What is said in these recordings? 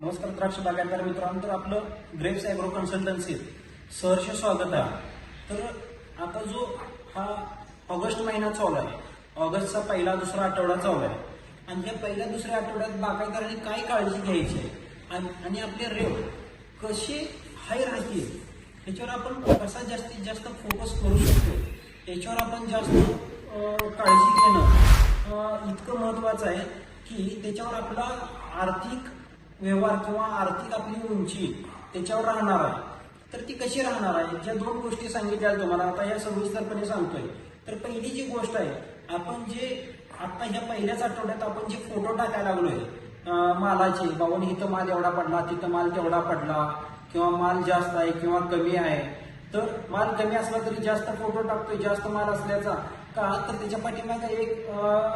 नमस्कार द्राक्ष बागायतदार मित्रांनो तर आपलं ग्रेप्स ॲग्रो कन्सल्टन्सी सहर्ष स्वागत आहे. तर आता जो हा ऑगस्ट महिना चालू आहे ऑगस्टचा पहिला दुसरा आठवडा चालू आहे. आणि या पहिल्या दुसऱ्या आठवड्यात बागायतदारांनी काय काळजी घ्यायची आहे? आणि आणि आपले रेट कसे हाय राहतील? याच्यावर आपण कसा जास्तीत जास्त फोकस करू शकतो? याच्यावर आपण जास्त काळजी घेणं इतकं महत्वाचं आहे की त्याच्यावर आपला आर्थिक व्यवहार किंवा आर्थिक आपली उंची त्याच्यावर राहणार आहे. तर ती कशी राहणार आहे? ज्या दोन गोष्टी सांगितल्या तुम्हाला आता या सविस्तरपणे सांगतोय. तर पहिली जी गोष्ट आहे आपण जे आता ह्या पहिल्याच आठवड्यात आपण जे फोटो टाकायला लागलोय मालाचे बाबा इथं माल एवढा पडला तिथं माल तेवढा पडला किंवा माल जास्त आहे किंवा कमी आहे तर माल कमी असला तरी जास्त फोटो टाकतोय जास्त माल असल्याचा का तर त्याच्या पाठीमागे एक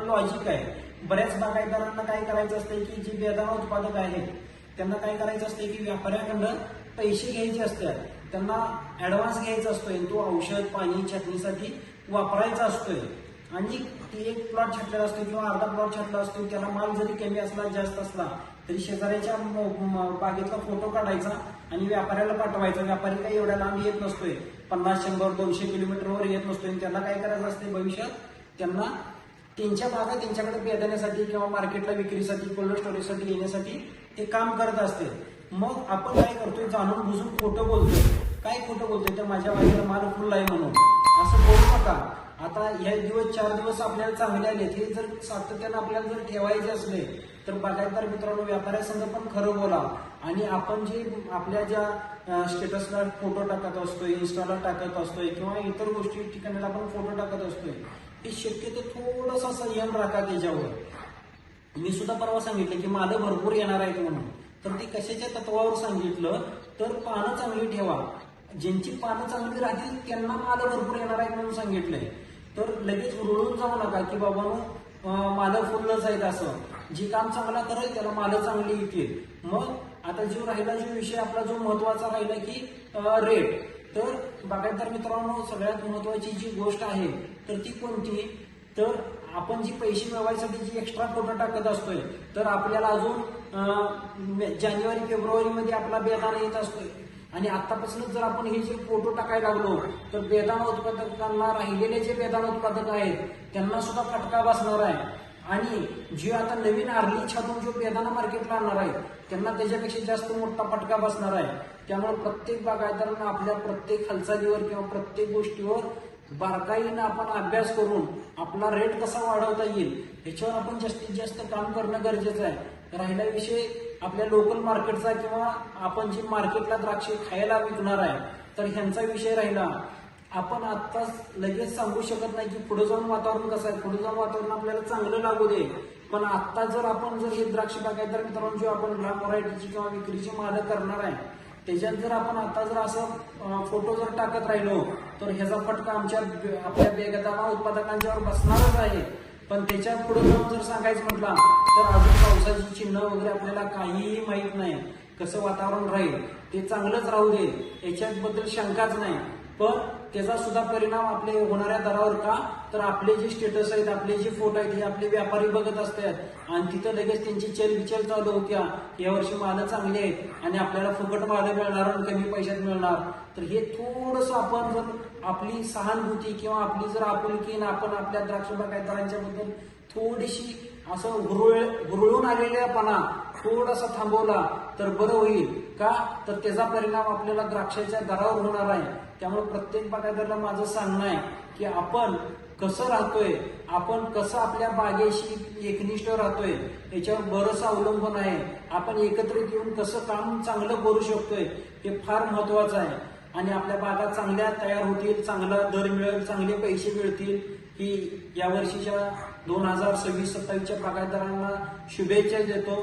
लॉजिक आहे. बऱ्याच बागायतदारांना काय करायचं असते की जे बेदाणा उत्पादक आहेत त्यांना काय करायचं असते की व्यापाऱ्याकडनं पैसे घ्यायचे असतात. त्यांना ऍडव्हान्स घ्यायचा असतोय. तो औषध पाणी छाटणीसाठी वापरायचा असतोय. आणि ती एक प्लॉट छाटलेला असतो किंवा अर्धा प्लॉट छाटला असतो. त्याला माल जरी कमी असला जास्त असला तरी शेजाऱ्याच्या बागेतला फोटो काढायचा आणि व्यापाऱ्याला पाठवायचा. व्यापारी काही एवढ्या लांब येत नसतोय. पन्नास शंभर दोनशे किलोमीटरवर येत नसतोय. आणि त्यांना काय करायचं असते भविष्यात त्यांना त्यांच्या बागा त्यांच्याकडे बेदाण्यासाठी किंवा मार्केटला विक्रीसाठी कोल्ड स्टोरेजसाठी येण्यासाठी ते काम करत असते. मग आपण काय करतोय? जाणून बुजून खोटं बोलतोय. काय खोटं बोलतोय? तर माझ्या बागेला माल फुल आहे म्हणून. असं बोलू नका. आता हे दिवस चार दिवस आपल्याला चांगले आले हे जर सातत्यानं आपल्याला जर ठेवायचे असले तर बागायतदार मित्रांनो व्यापाऱ्यासंग पण खरं बोला. आणि आपण जे आपल्या ज्या स्टेटसला फोटो टाकत असतोय इन्स्टाला टाकत असतोय किंवा इतर गोष्टी ठिकाणी आपण फोटो टाकत असतोय की शक्यतो थोडासा संयम राखा त्याच्यावर. मी सुद्धा परवा सांगितलं की माझं भरपूर येणार आहेत म्हणून. तर ती कशाच्या तत्वावर सांगितलं? तर पानं चांगली ठेवा. ज्यांची पानं चांगली राहतील त्यांना माझं भरपूर येणार आहेत म्हणून सांगितलंय. तर लगेच रुळून जाऊ नका की बाबा माझं फुललंच आहेत असं. जे काम चांगला करेल त्याला मालं चांगली येतील. मग आता जो राहिला जो विषय आपला जो महत्त्वाचा राहिला की रेट तर बागायतदार मित्रांनो सगळ्यात महत्वाची जी गोष्ट आहे तर ती कोणती? तर आपण जी पैसे मिळवायसाठी जी एक्स्ट्रा फोटो टाकत असतोय तर आपल्याला अजून जानेवारी फेब्रुवारी मध्ये आपला बेदाना येत असतोय. आणि आतापासूनच जर आपण हे जे फोटो टाकायला लागलो तर बेदाना उत्पादकांना राहिलेले जे बेदाना उत्पादक आहेत त्यांना सुद्धा फटका बसणार आहे. आणि जे आता नवीन आर्ली छातून जो बेदाना मार्केटला आणणार आहे त्यांना त्याच्यापेक्षा जास्त मोठा फटका बसणार आहे. त्यामुळे प्रत्येक बागायतदारांना आपल्या प्रत्येक हालचालीवर किंवा प्रत्येक गोष्टीवर बारकाईनं आपण अभ्यास करून आपला रेट कसा वाढवता येईल ह्याच्यावर आपण जास्तीत जास्त काम करणं गरजेचं आहे. राहिला विषय आपल्या लोकल मार्केटचा किंवा आपण जे मार्केटला द्राक्षे खायला विकणार आहे तर ह्यांचा विषय राहिला. आपण आत्ताच लगेच सांगू शकत नाही की पुढे जाऊन वातावरण कसं आहे. पुढे जाऊन वातावरण आपल्याला चांगलं लागू दे. पण आत्ता जर आपण जर हे द्राक्ष बागायतदार मित्रांची आपण ग्राम व्हरायटीची किंवा विक्रीची मालक करणार आहे त्याच्यात जर आपण आता जर असं फोटो जर टाकत राहिलो तर ह्याचा फटका आमच्या आपल्या बेगदाना उत्पादकांच्यावर बसणारच आहे. पण त्याच्या पुढे जाऊन जर सांगायचं म्हटलं तर अजून पावसाची चिन्ह वगैरे आपल्याला काहीही माहीत नाही. कसं वातावरण राहील ते चांगलंच राहू दे. याच्याबद्दल शंकाच नाही. पण त्याचा सुद्धा परिणाम आपले होणाऱ्या दरावर का? तर आपले जे स्टेटस आहेत आपले जे फोटो आहेत हे आपले व्यापारी बघत असतात. आणि तिथं लगेच त्यांची चलबिचल चालू होत्या. या वर्षी मालं चांगली आहेत आणि आपल्याला फुकट मालं मिळणार आणि कमी पैशात मिळणार. तर हे थोडस आपण जर आपली सहानुभूती किंवा आपली जर आपुलकी आपण आपल्या द्राक्ष बागायतदारांच्या बद्दल थोडीशी असं हुरळ हुरळून आलेल्यापणा थोडासा थांबवला तर बरं होईल. का? तर त्याचा परिणाम आपल्याला द्राक्षाच्या दरावर होणार आहे. त्यामुळे प्रत्येक बागायतदाराला माझं सांगणं आहे की आपण कसं राहतोय आपण कसं आपल्या बागेशी एकनिष्ठ राहतोय याच्यावर बरंच अवलंबून आहे. आपण एकत्रित येऊन कसं काम चांगलं करू शकतोय हे फार महत्वाचं आहे. आणि आपल्या बागा चांगल्या तयार होतील चांगला दर मिळेल चांगले पैसे मिळतील ही यावर्षीच्या दोन हजार सव्वीस सत्तावीसच्या बागायतदारांना शुभेच्छा देतो.